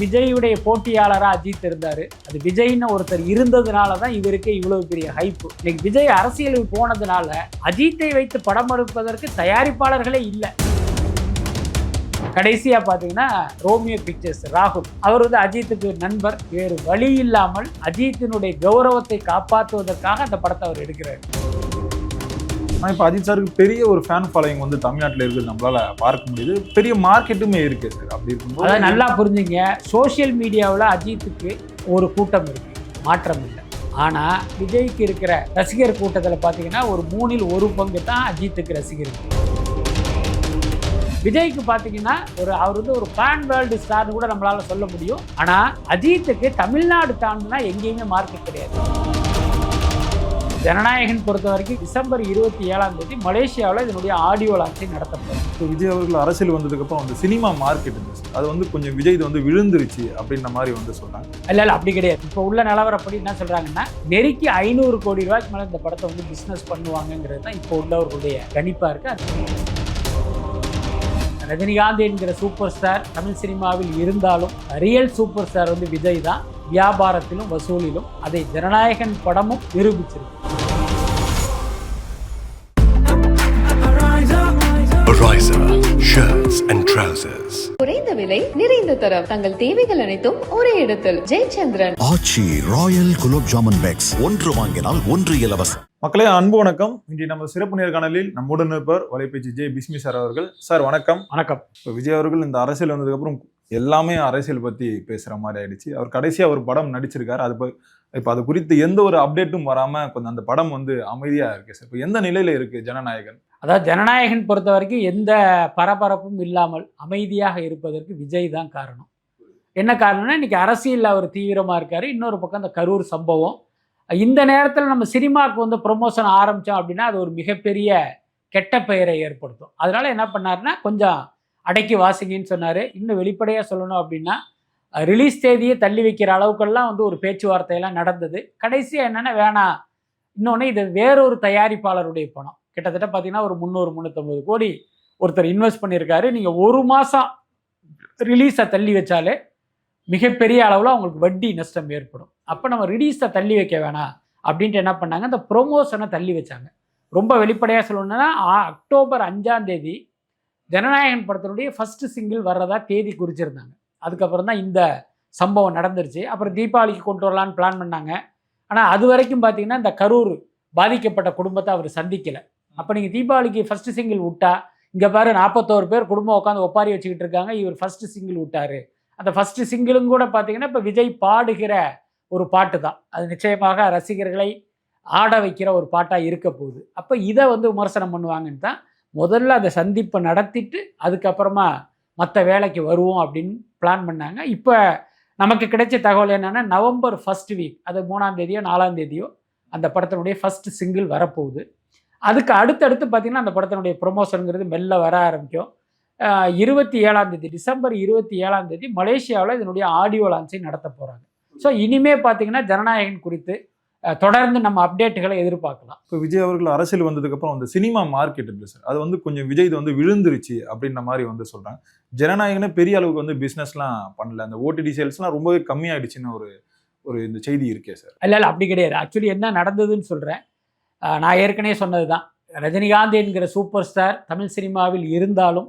விஜயுடைய போட்டியாளராக அஜித் இருந்தார். அது விஜய்னு ஒருத்தர் இருந்ததுனால தான் இவருக்கு இவ்வளவு பெரிய ஹைப்பு இன்னைக்கு விஜய் அரசியலுக்கு போனதுனால அஜித்தை வைத்து படம் எடுப்பதற்கு தயாரிப்பாளர்களே இல்லை. கடைசியாக பார்த்தீங்கன்னா ரோமியோ பிக்சர்ஸ் ராகுல். அவர் வந்து அஜித்துக்கு நண்பர். வேறு வழி இல்லாமல் அஜித்தினுடைய கௌரவத்தை காப்பாற்றுவதற்காக அந்த படத்தை அவர் எடுக்கிறார். ஆனால் இப்போ அஜித் சாருக்கு பெரிய ஒரு ஃபேன் ஃபாலோயிங் வந்து தமிழ்நாட்டில் இருக்குது நம்மளால் பார்க்க முடியுது. பெரிய மார்க்கெட்டுமே இருக்குது சார். அப்படி அதாவது இருக்கும்போது நல்லா புரிஞ்சுங்க. சோஷியல் மீடியாவில் அஜித்துக்கு ஒரு கூட்டம் இருக்கு. மாற்றம் இல்லை. ஆனால் விஜய்க்கு இருக்கிற ரசிகர் கூட்டத்தில் பார்த்தீங்கன்னா ஒரு மூணில் ஒரு பங்கு தான் அஜித்துக்கு ரசிகர்கள் விஜய்க்கு பார்த்தீங்கன்னா ஒரு அவர் வந்து ஒரு பேன் வேர்ல்டு ஸ்டார்னு கூட நம்மளால் சொல்ல முடியும். ஆனால் அஜித்துக்கு தமிழ்நாடு தாண்டுனா எங்கேயுமே மார்க்கெட் கிடையாது. ஜனநாயகன் பொறுத்த வரைக்கும் டிசம்பர் இருபத்தி ஏழாம் தேதி மலேசியாவில் இதனுடைய ஆடியோ லான்ச்சிங் நடத்தப்படும். இப்போ விஜய் அவர்கள் அரசியல் வந்ததுக்கப்புறம் வந்து சினிமா மார்க்கெட் இருந்துச்சு அது வந்து கொஞ்சம் விஜய் இது வந்து விழுந்துருச்சு அப்படின்ற மாதிரி வந்து சொல்றாங்க இல்ல இல்ல அப்படி கிடையாது. இப்போ உள்ள நிலவரப்படி என்ன சொல்றாங்கன்னா நெருக்கி ஐநூறு கோடி ரூபாய்க்கு மேல இந்த படத்தை வந்து பிசினஸ் பண்ணுவாங்கங்கிறது தான் இப்போ உள்ளவர்களுடைய கணிப்பா இருக்கு. அது ரஜினிகாந்த் என்கிற சூப்பர் ஸ்டார் தமிழ் சினிமாவில் இருந்தாலும் ரியல் சூப்பர் ஸ்டார் வந்து விஜய் தான். வியாபாரத்திலும் வசூலிலும் அதை ஜனநாயகன் படமும் நிரூபிச்சிருக்கு. Ariza shirts and trousers. குறைந்த விலை நிறைந்த தரம். தங்கள் தேவைகள் அனைத்தும் ஒரே இடத்தில். Jayachandran. Aachi royal gulab jamun packs. ஒன்று வாங்கினால் ஒன்று இலவசம். மக்களே அன்பு வணக்கம். இன்று நம்ம சிறப்பு நேர்காணலில் நம்முடன் இருப்பவர் வலைபேச்சு ஜே பிஸ்மி சார் அவர்கள். சார் வணக்கம். வணக்கம். இப்போ விஜய் அவர்கள் இந்த அரசியல் வந்ததுக்கப்புறம் எல்லாமே அரசியல் பற்றி பேசுகிற மாதிரி ஆயிடுச்சு. அவர் கடைசியாக ஒரு படம் நடிச்சிருக்காரு. அது இப்போ அது குறித்து எந்த ஒரு அப்டேட்டும் வராமல் கொஞ்சம் அந்த படம் வந்து அமைதியாக இருக்கு. சார் இப்போ எந்த நிலையில் இருக்கு ஜனநாயகன்? அதாவது ஜனநாயகன் பொறுத்த வரைக்கும் எந்த பரபரப்பும் இல்லாமல் அமைதியாக இருப்பதற்கு விஜய் தான் காரணம். என்ன காரணம்னா இன்னைக்கு அரசியலில் அவர் தீவிரமாக இருக்கார். இன்னொரு பக்கம் அந்த கரூர் சம்பவம். இந்த நேரத்தில் நம்ம சினிமாவுக்கு வந்து ப்ரொமோஷன் ஆரம்பித்தோம் அப்படின்னா அது ஒரு மிகப்பெரிய கெட்ட பெயரை ஏற்படுத்தும். அதனால் என்ன பண்ணாருன்னா கொஞ்சம் அடக்கி வாசிங்கன்னு சொன்னார். இன்னும் வெளிப்படையாக சொல்லணும் அப்படின்னா ரிலீஸ் தேதியை தள்ளி வைக்கிற அளவுக்கெல்லாம் வந்து ஒரு பேச்சுவார்த்தையெல்லாம் நடந்தது. கடைசியாக என்னென்னா வேணாம். இன்னொன்று இது வேறொரு தயாரிப்பாளருடைய பணம். கிட்டத்தட்ட பார்த்தீங்கன்னா ஒரு முந்நூறு முந்நூற்றம்பது கோடி ஒருத்தர் இன்வெஸ்ட் பண்ணியிருக்காரு. நீங்கள் ஒரு மாதம் ரிலீஸை தள்ளி வச்சாலே மிகப்பெரிய அளவில் அவங்களுக்கு வட்டி நஷ்டம் ஏற்படும். அப்போ நம்ம ரிலீஸை தள்ளி வைக்க வேணாம் அப்படின்ட்டு என்ன பண்ணாங்க? அந்த ப்ரொமோஷனை தள்ளி வச்சாங்க. ரொம்ப வெளிப்படையாக சொல்லணும்னா அக்டோபர் அஞ்சாம் தேதி ஜனநாயகன் படத்தினுடைய ஃபஸ்ட்டு சிங்கிள் வர்றதா தேதி குறிச்சிருந்தாங்க. அதுக்கப்புறம் தான் இந்த சம்பவம் நடந்துருச்சு. அப்புறம் தீபாவளிக்கு கொண்டு வரலான்னு பிளான் பண்ணாங்க. ஆனால் அது வரைக்கும் பார்த்தீங்கன்னா இந்த கரூர் பாதிக்கப்பட்ட குடும்பத்தை அவர் சந்திக்கலை. அப்போ நீங்கள் தீபாவளிக்கு ஃபஸ்ட்டு சிங்கிள் விட்டா இங்கே பாரு நாற்பத்தோரு பேர் குடும்பம் உட்காந்து ஒப்பாரி வச்சுக்கிட்டு இருக்காங்க இவர் ஃபஸ்ட்டு சிங்கிள் விட்டாரு. அந்த ஃபஸ்ட்டு சிங்கிளும் கூட பார்த்தீங்கன்னா இப்போ விஜய் பாடுகிற ஒரு பாட்டு தான். அது நிச்சயமாக ரசிகர்களை ஆட வைக்கிற ஒரு பாட்டாக இருக்க போகுது. அப்போ இதை வந்து விமர்சனம் பண்ணுவாங்கன்னு தான் முதல்ல அந்த சந்திப்பை நடத்திட்டு அதுக்கப்புறமா மற்ற வேலைக்கு வருவோம் அப்படின்னு பிளான் பண்ணாங்க. இப்போ நமக்கு கிடைச்ச தகவல் என்னென்னா நவம்பர் ஃபர்ஸ்ட் வீக் அது மூணாம் தேதியோ நாலாம் தேதியோ அந்த படத்தினுடைய ஃபர்ஸ்ட் சிங்கிள் வரப்போகுது. அதுக்கு அடுத்தடுத்து பார்த்தீங்கன்னா அந்த படத்தினுடைய ப்ரொமோஷனுங்கிறது மெல்ல வர ஆரம்பிக்கும். இருபத்தி ஏழாம் தேதி டிசம்பர் இருபத்தி ஏழாம் தேதி மலேசியாவில் இதனுடைய ஆடியோ லான்ச்சை நடத்த போகிறாங்க ஸோ இனிமே பார்த்தீங்கன்னா ஜனநாயகன் குறித்து தொடர்ந்து நம்ம அப்டேட்டுகளை எதிர்பார்க்கலாம். இப்போ விஜய் அவர்கள் அரசியல் வந்ததுக்கப்புறம் அந்த சினிமா மார்க்கெட் இருக்கு சார். அது வந்து கொஞ்சம் விஜய் இது வந்து விழுந்துருச்சு அப்படின்ற மாதிரி வந்து சொல்கிறாங்க ஜனநாயகனே பெரிய அளவுக்கு வந்து பிஸ்னஸ்லாம் பண்ணல. அந்த ஓடிடி சேல்ஸ்லாம் ரொம்பவே கம்மியாயிடுச்சுன்னு ஒரு ஒரு இந்த செய்தி இருக்கே சார். இல்லை இல்லை அப்படி கிடையாது. ஆக்சுவலி என்ன நடந்ததுன்னு சொல்கிறேன் நான் ஏற்கனவே சொன்னது தான் ரஜினிகாந்த் என்கிற சூப்பர் ஸ்டார் தமிழ் சினிமாவில் இருந்தாலும்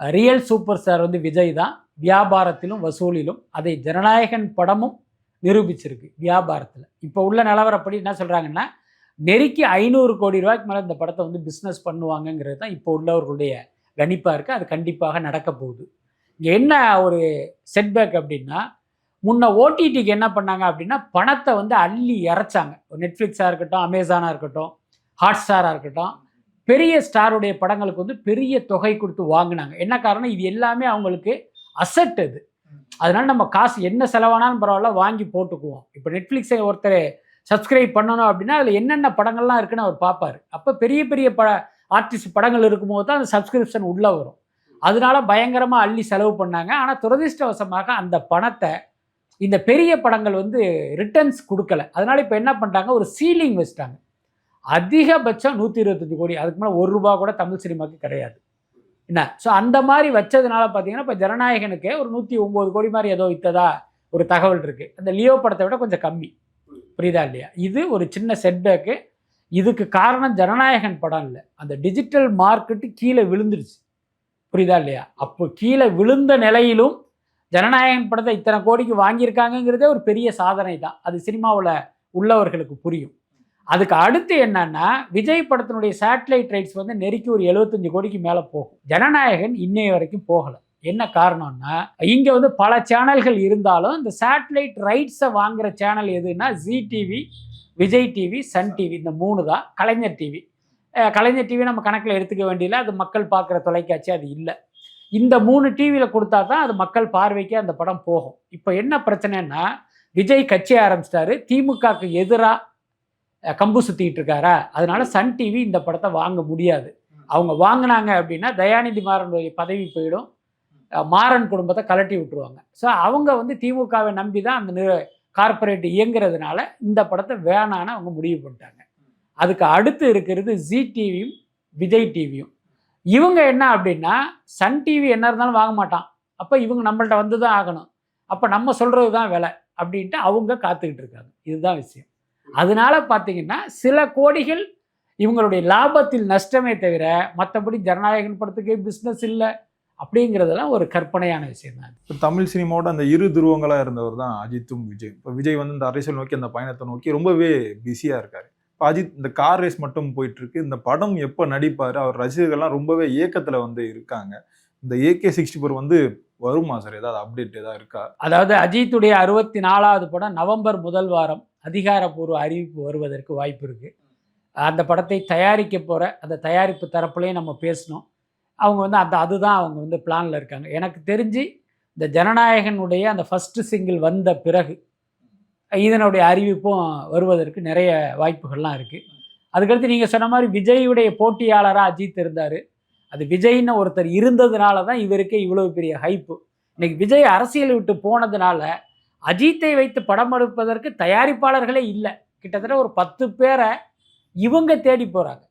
ரியல் சூப்பர் ஸ்டார் வந்து விஜய் தான். வியாபாரத்திலும் வசூலிலும் அதை ஜனநாயகன் படமும் நிரூபிச்சிருக்கு வியாபாரத்தில். இப்போ உள்ள நிலவரப்படி என்ன சொல்கிறாங்கன்னா நெருக்கி ஐநூறு கோடி ரூபாய்க்கு மேலே இந்த படத்தை வந்து பிஸ்னஸ் பண்ணுவாங்கங்கிறது தான் இப்போ உள்ளவர்களுடைய கணிப்பாக இருக்குது அது கண்டிப்பாக நடக்க போகுது. இங்கே என்ன ஒரு செட்பேக் அப்படின்னா முன்ன ஓடிடிக்கு என்ன பண்ணாங்க அப்படின்னா பணத்தை வந்து அள்ளி இறைச்சாங்க. நெட்ஃப்ளிக்ஸாக இருக்கட்டும் அமேசானாக இருக்கட்டும் ஹாட் ஸ்டாராக இருக்கட்டும் பெரிய ஸ்டாருடைய படங்களுக்கு வந்து பெரிய தொகை கொடுத்து வாங்கினாங்க. என்ன காரணம்? இது எல்லாமே அவங்களுக்கு அசட் அது அதனால நம்ம காசு என்ன செலவானாலும் பரவாயில்ல வாங்கி போட்டுக்குவோம். இப்போ நெட்ஃப்ளிக்ஸை ஒருத்தர் சப்ஸ்கிரைப் பண்ணணும் அப்படின்னா அதில் என்னென்ன படங்கள்லாம் இருக்குன்னு அவர் பார்ப்பார். அப்போ பெரிய பெரிய பட ஆர்டிஸ்ட் படங்கள் இருக்கும்போது தான் அந்த சப்ஸ்கிரிப்ஷன் உள்ளே வரும். அதனால பயங்கரமாக அள்ளி செலவு பண்ணாங்க. ஆனால் துரதிர்ஷ்டவசமாக அந்த பணத்தை இந்த பெரிய படங்கள் வந்து ரிட்டர்ன்ஸ் கொடுக்கல. அதனால் இப்போ என்ன பண்ணிட்டாங்க ஒரு சீலிங் வச்சிட்டாங்க. அதிகபட்சம் நூற்றி இருபத்தஞ்சு கோடி. அதுக்கு மேலே ஒரு ரூபா கூட தமிழ் சினிமாவுக்கு கிடையாது. என்ன? ஸோ அந்த மாதிரி வச்சதுனால பார்த்தீங்கன்னா இப்போ ஜனநாயகனுக்கு ஒரு நூற்றி ஒம்பது கோடி மாதிரி ஏதோ வித்ததா ஒரு தகவல் இருக்குது அந்த லியோ படத்தை விட கொஞ்சம் கம்மி. புரியுதா இல்லையா? இது ஒரு சின்ன செட்பேக்கு இதுக்கு காரணம் ஜனநாயகன் படம் இல்லை. அந்த டிஜிட்டல் மார்க்கெட்டு கீழே விழுந்துருச்சு. புரியுதா இல்லையா? அப்போ கீழே விழுந்த நிலையிலும் ஜனநாயகன் படத்தை இத்தனை கோடிக்கு வாங்கியிருக்காங்கங்கிறதே ஒரு பெரிய சாதனை தான் அது சினிமாவில் உள்ளவர்களுக்கு புரியும். அதுக்கு அடுத்து என்னன்னா விஜய் படத்தினுடைய சேட்டலைட் ரைட்ஸ் வந்து நெருக்கி ஒரு 75 கோடிக்கு மேலே போகும். ஜனநாயகன் இன்னைய வரைக்கும் போகலை. என்ன காரணம்னா இங்கே வந்து பல சேனல்கள் இருந்தாலும் இந்த சேட்டலைட் ரைட்ஸை வாங்குற சேனல் எதுன்னா Zee TV Vijay TV Sun TV இந்த மூணு தான். கலைஞர் டிவி கலைஞர் டிவி நம்ம கணக்கில் எடுத்துக்க வேண்டியதில்லை. அது மக்கள் பார்க்குற தொலைக்காட்சி அது இல்லை. இந்த மூணு டிவியில் கொடுத்தா தான் அது மக்கள் பார்வைக்கு அந்த படம் போகும். இப்போ என்ன பிரச்சனைன்னா விஜய் கட்சி ஆரம்பிச்சிட்டாரு. திமுகக்கு எதிராக கம்பு சுற்றிக்கிட்டு இருக்காரா? அதனால சன் டிவி இந்த படத்தை வாங்க முடியாது. அவங்க வாங்கினாங்க அப்படின்னா தயாநிதி மாறனுடைய பதவி போயிடும். மாறன் குடும்பத்தை கலட்டி விட்டுருவாங்க. ஸோ அவங்க வந்து திமுகவை நம்பி தான் அந்த நிறு கார்ப்பரேட் இயங்குறதுனால இந்த படத்தை வேணான்னு அவங்க முடிவு பண்ணிட்டாங்க. அதுக்கு அடுத்து இருக்கிறது ஜி டிவியும் விஜய் டிவியும் இவங்க என்ன அப்படின்னா சன் டிவி என்ன இருந்தாலும் வாங்க மாட்டான். அப்போ இவங்க நம்மள்ட்ட வந்து தான் ஆகணும். அப்போ நம்ம சொல்கிறது தான் விலை அப்படின்ட்டு அவங்க காத்துக்கிட்டு இருக்காங்க. இதுதான் விஷயம். அதனால பார்த்தீங்கன்னா சில கோடிகள் இவங்களுடைய லாபத்தில் நஷ்டமே தவிர மற்றபடி ஜனநாயகன் படத்துக்கே பிஸ்னஸ் இல்லை அப்படிங்கிறதெல்லாம் ஒரு கற்பனையான விஷயம் தான் இப்போ தமிழ் சினிமாவோட அந்த இரு துருவங்களாக இருந்தவர் தான் அஜித்தும் விஜய். இப்போ விஜய் வந்து இந்த அரசியல் நோக்கி அந்த பயணத்தை நோக்கி ரொம்பவே பிஸியாக இருக்காரு. அஜித் இந்த கார் ரேஸ் மட்டும் போயிட்டு இருக்கு இந்த படம் எப்போ நடிப்பார்? அவர் ரசிகர்கள்லாம் ரொம்பவே ஏக்கத்தில் வந்து இருக்காங்க. இந்த ஏகே சிக்ஸ்டி ஃபோர் வந்து வருமா சார் ஏதாவது அப்டேட் ஏதாவது இருக்கா? அதாவது அஜித்துடைய அறுபத்தி நாலாவது படம் நவம்பர் முதல் வாரம் அதிகாரப்பூர்வ அறிவிப்பு வருவதற்கு வாய்ப்பு இருக்குது அந்த படத்தை தயாரிக்க போகிற அந்த தயாரிப்பு தரப்புலையும் நம்ம பேசணும். அவங்க வந்து அந்த அதுதான் அவங்க வந்து பிளானில் இருக்காங்க. எனக்கு தெரிஞ்சு இந்த ஜனநாயகனுடைய அந்த ஃபஸ்ட்டு சிங்கிள் வந்த பிறகு இதனுடைய அறிவிப்பும் வருவதற்கு நிறைய வாய்ப்புகள்லாம் இருக்குது அதுக்கடுத்து நீங்கள் சொன்ன மாதிரி விஜயுடைய போட்டியாளராக அஜித் இருந்தார். அது விஜய்னு ஒருத்தர் இருந்ததுனால தான் இவருக்கே இவ்வளோ பெரிய ஹைப்பு இன்னைக்கு விஜய் அரசியல் விட்டு போனதுனால அஜித்தை வைத்து படம் எடுப்பதற்கு தயாரிப்பாளர்களே இல்லை. கிட்டத்தட்ட ஒரு பத்து பேரை இவங்க தேடி போகிறாங்க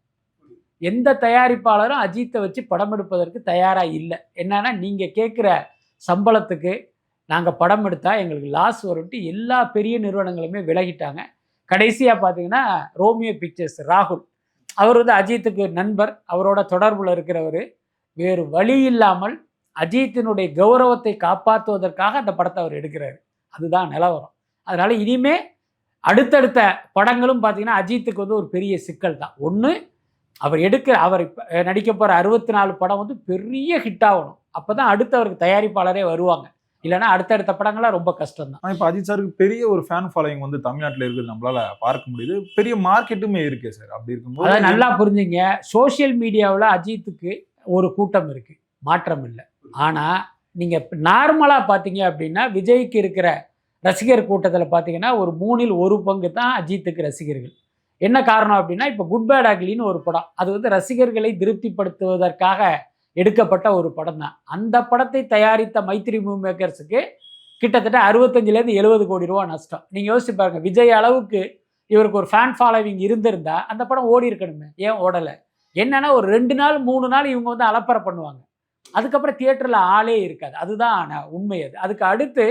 எந்த தயாரிப்பாளரும் அஜித்தை வச்சு படம் எடுப்பதற்கு தயாராக இல்லை. என்னன்னா நீங்கள் கேட்குற சம்பளத்துக்கு நாங்கள் படம் எடுத்தால் எங்களுக்கு லாஸ் வரும்ட்டு எல்லா பெரிய நிறுவனங்களுமே விலகிட்டாங்க. கடைசியாக பார்த்தீங்கன்னா ரோமியோ பிக்சர்ஸ் ராகுல். அவர் வந்து அஜித்துக்கு நண்பர். அவரோட தொடர்பில் இருக்கிறவர். வேறு வழி இல்லாமல் அஜித்தினுடைய கௌரவத்தை காப்பாற்றுவதற்காக அந்த படத்தை அவர் எடுக்கிறாரு. அதுதான் நிலவரம். அதனால் இனிமே அடுத்தடுத்த படங்களும் பார்த்தீங்கன்னா அஜித்துக்கு வந்து ஒரு பெரிய சிக்கல் தான். ஒன்று அவர் எடுக்கிற அவர் நடிக்க போகிற அறுபத்தி நாலு படம் வந்து பெரிய ஹிட் ஆகணும். அப்போ தான் அடுத்து அவருக்கு தயாரிப்பாளரே வருவாங்க. இல்லைன்னா அடுத்தடுத்த படங்கள்லாம் ரொம்ப கஷ்டம் தான் இப்போ அஜித் சாருக்கு பெரிய ஒரு ஃபேன் ஃபாலோயிங் வந்து தமிழ்நாட்டில் இருக்குது நம்மளால பார்க்க முடியுது. பெரிய மார்க்கெட்டுமே இருக்கே சார் அப்படி அதாவது இருக்கும்போது நல்லா புரிஞ்சுங்க. சோஷியல் மீடியாவில் அஜித்துக்கு ஒரு கூட்டம் இருக்கு. மாற்றம் இல்லை. ஆனால் நீங்கள் நார்மலாக பார்த்தீங்க அப்படின்னா விஜய்க்கு இருக்கிற ரசிகர் கூட்டத்தில் பார்த்தீங்கன்னா ஒரு மூணில் ஒரு பங்கு தான் அஜித்துக்கு ரசிகர்கள். என்ன காரணம் அப்படின்னா இப்போ குட் பேட் அக்லின்னு ஒரு படம். அது வந்து ரசிகர்களை திருப்திப்படுத்துவதற்காக எடுக்கப்பட்ட ஒரு படம் தான் அந்த படத்தை தயாரித்த மைத்ரி மூவி மேக்கர்ஸுக்கு கிட்டத்தட்ட அறுபத்தஞ்சிலேருந்து எழுபது கோடி ரூபா நஷ்டம். நீங்கள் யோசிச்சு பாருங்கள் விஜய் அளவுக்கு இவருக்கு ஒரு ஃபேன் ஃபாலோவிங் இருந்திருந்தா அந்த படம் ஓடி இருக்கணுமே ஏன் ஓடலை? என்னென்னா ஒரு ரெண்டு நாள் மூணு நாள் இவங்க வந்து அலப்பறை பண்ணுவாங்க. அதுக்கப்புறம் தியேட்டரில் ஆளே இருக்காது. அதுதான் உண்மை அது. அதுக்கு அடுத்து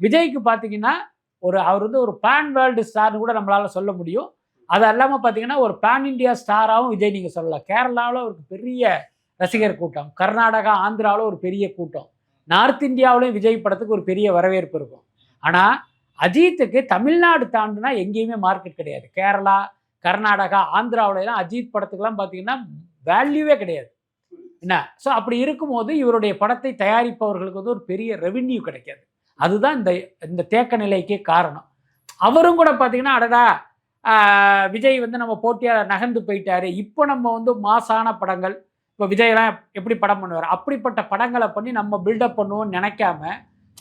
விஜய்க்கு பார்த்தீங்கன்னா ஒரு அவர் வந்து ஒரு பேன் வேர்ல்டு ஸ்டார்னு கூட நம்மளால் சொல்ல முடியும். அது இல்லாமல் பார்த்தீங்கன்னா ஒரு பேன் இண்டியா ஸ்டாராகவும் விஜய் நீங்கள் சொல்லலாம். கேரளாவில் அவருக்கு பெரிய ரசிகர் கூட்டம். கர்நாடகா ஆந்திராவில் ஒரு பெரிய கூட்டம். நார்த் இந்தியாவிலையும் விஜய் படத்துக்கு ஒரு பெரிய வரவேற்பு இருக்கும். ஆனால் அஜித்துக்கு தமிழ்நாடு தாண்டுனா எங்கேயுமே மார்க்கெட் கிடையாது. கேரளா கர்நாடகா ஆந்திராவிலலாம் அஜித் படத்துக்கெல்லாம் பார்த்தீங்கன்னா வேல்யூவே கிடையாது. என்ன? ஸோ அப்படி இருக்கும்போது இவருடைய படத்தை தயாரிப்பவர்களுக்கு வந்து ஒரு பெரிய ரெவின்யூ கிடைக்காது. அதுதான் இந்த இந்த தேக்க நிலைக்கே காரணம். அவரும் கூட பார்த்தீங்கன்னா அடடா விஜய் வந்து நம்ம போட்டியாளர் நகர்ந்து போயிட்டாரு. இப்போ நம்ம வந்து மாசான படங்கள் இப்போ விஜயெல்லாம் எப்படி படம் பண்ணுவார்? அப்படிப்பட்ட படங்களை பண்ணி நம்ம பில்டப் பண்ணுவோம்னு நினைக்காம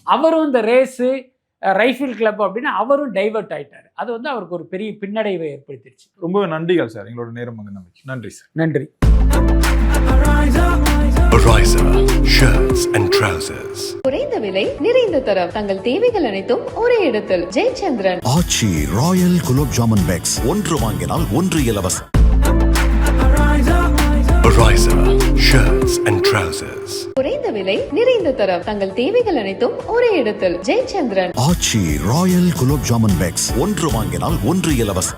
அவரும் இந்த ரேஸு ரைஃபிள் கிளப் அப்படின்னு அவரும் டைவர்ட் ஆயிட்டாரு. அது வந்து அவருக்கு ஒரு பெரிய பின்னடைவை ஏற்படுத்திடுச்சு. ரொம்பவே நன்றிகள் சார். எங்களோட நேரம் வந்து நம்பிக்கை நன்றி சார். நன்றி. குறைந்த விலை நிறைந்த தரம். தங்கள் தேவைகள் அனைத்தும் ஒரே இடத்தில். Jayachandran. Aachi royal gulab jamun packs. ஒன்று வாங்கினால் ஒன்று இலவசம். குறைந்த விலை நிறைந்த தரம். தங்கள் தேவைகள் அனைத்தும் ஒரே இடத்தில். Jayachandran. Aachi royal gulab jamun packs. ஒன்று வாங்கினால் ஒன்று இலவசம்.